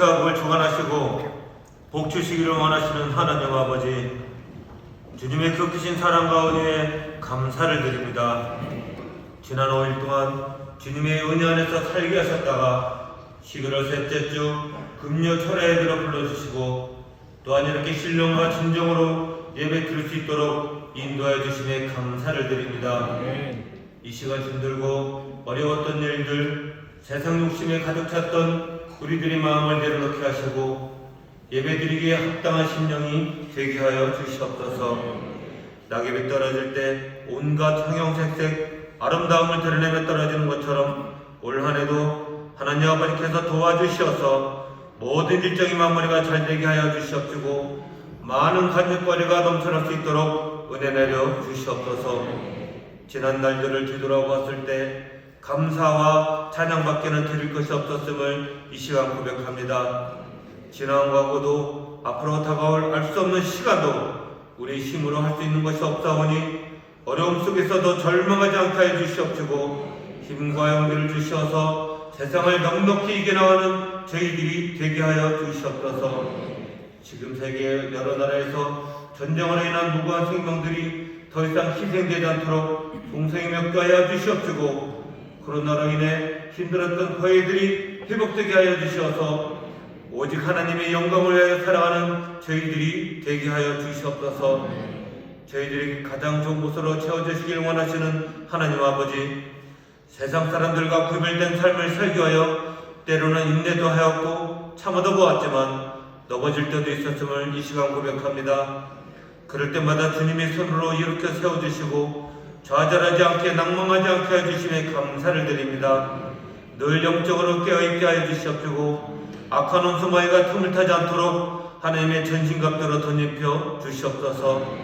사업을 주관하시고 복 주시기를 원하시는 하나님 아버지 주님의 그 크신 사랑과 은혜에 감사를 드립니다. 지난 5일 동안 주님의 은혜 안에서 살게 하셨다가 11월 셋째 주 금요 철회에 들어 불러주시고 또한 이렇게 신령과 진정으로 예배 드릴 수 있도록 인도해 주심에 감사를 드립니다. 이 시간 힘들고 어려웠던 일들, 세상 욕심에 가득 찼던 우리들의 마음을 내려놓게 하시고 예배드리기에 합당한 심령이 되게 하여 주시옵소서. 낙엽이 떨어질 때 온갖 형형색색 아름다움을 드러내며 떨어지는 것처럼 올 한해도 하나님 아버지께서 도와주시어서 모든 일정의 마무리가 잘 되게 하여 주시옵시고 많은 간증거리가 넘쳐날 수 있도록 은혜 내려 주시옵소서. 지난 날들을 뒤돌아보았을 때 감사와 찬양밖에는 드릴 것이 없었음을 이 시간 고백합니다. 지난 과거도 앞으로 다가올 알 수 없는 시간도 우리 힘으로 할 수 있는 것이 없사오니 어려움 속에서도 절망하지 않게 해 주시옵시고 힘과 용기를 주시어서 세상을 넉넉히 이겨나가는 저희들이 되게 하여 주시옵소서 지금 세계 여러 나라에서 전쟁으로 인한 무고한 생명들이 더 이상 희생되지 않도록 동생이 멱하여 주시옵시고 코로나로 인해 힘들었던 거해들이 회복되게 하여 주시어서 오직 하나님의 영광을 위하여 살아가는 저희들이 되게 하여 주시옵소서 저희들이 가장 좋은 곳으로 채워주시길 원하시는 하나님 아버지 세상 사람들과 구별된 삶을 위하여 때로는 인내도 하였고 참아도 보았지만 넘어질 때도 있었음을 이 시간 고백합니다. 그럴 때마다 주님의 손으로 이렇게 세워주시고 좌절하지 않게 낭망하지 않게 해주심에 감사를 드립니다. 늘 영적으로 깨어있게 하여 주시옵시고 악한 원수마이가 틈을 타지 않도록 하나님의 전신갑대로 덧입혀 주시옵소서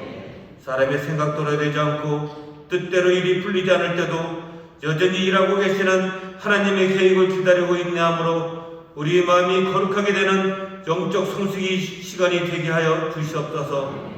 사람의 생각대로 되지 않고 뜻대로 일이 풀리지 않을 때도 여전히 일하고 계시는 하나님의 계획을 기다리고 인내함으로 우리의 마음이 거룩하게 되는 영적 성숙이 시간이 되게 하여 주시옵소서